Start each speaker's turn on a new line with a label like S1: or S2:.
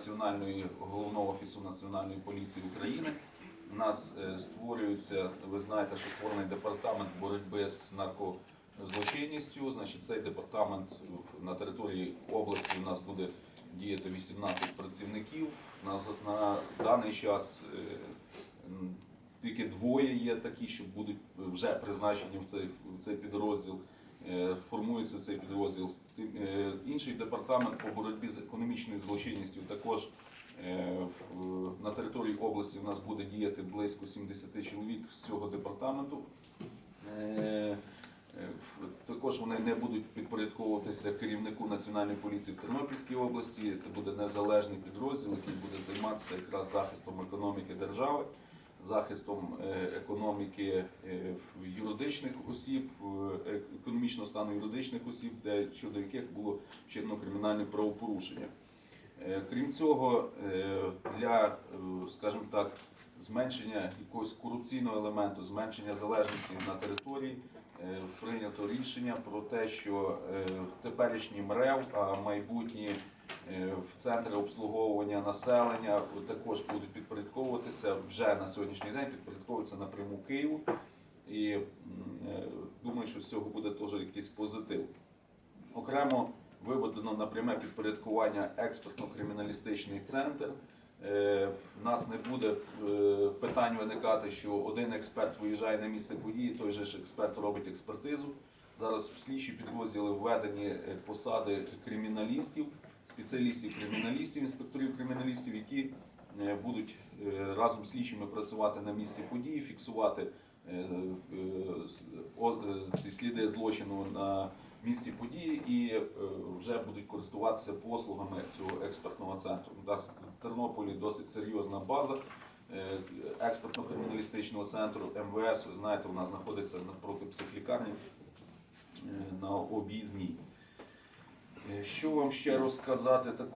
S1: національної головного офісу Національної поліції України. У нас е, створюється, ви знаєте, що створений департамент боротьби з наркозлочинністю. Значить, цей департамент на території області у нас буде діяти 18 працівників. На, на даний час е, тільки двоє є такі, що будуть вже призначені в цей, в цей підрозділ. Е, Формується цей підрозділ. Е, Інший департамент по боротьбі з економічною злочинністю також е, на території області у нас буде діяти близько 70 чоловік з цього департаменту. Також вони не будуть підпорядковуватися керівнику Національної поліції в Тернопільській області. Це буде незалежний підрозділ, який буде займатися якраз захистом економіки держави, захистом е, економіки е, юридичних осіб, е, економічного стану юридичних осіб, де щодо яких було вчинено кримінальне правопорушення. Крім цього, для, скажімо так, зменшення якогось корупційного елементу, зменшення залежності на території, прийнято рішення про те, що теперішні МРЕВ, а майбутні в центри обслуговування населення також будуть підпорядковуватися вже на сьогоднішній день, підпорядковуються напряму Києву. І е, думаю, що з цього буде теж якийсь позитив. Окремо виведено на пряме підпорядкування експертно-криміналістичний центр. Е, В нас не буде е, питань виникати, що один експерт виїжджає на місце події, той же ж експерт робить експертизу. Зараз в слідчі підрозділи введені е, посади криміналістів, спеціалістів криміналістів, інспекторів криміналістів, які е, будуть е, разом з слідчими працювати на місці події, фіксувати е, ці сліди злочину на місці події і вже будуть користуватися послугами цього експертного центру. У нас в Тернополі досить серйозна база експертно-криміналістичного центру МВС. Ви знаєте, нас знаходиться напроти психлікарні на об'їзній. Е, Що вам ще розказати?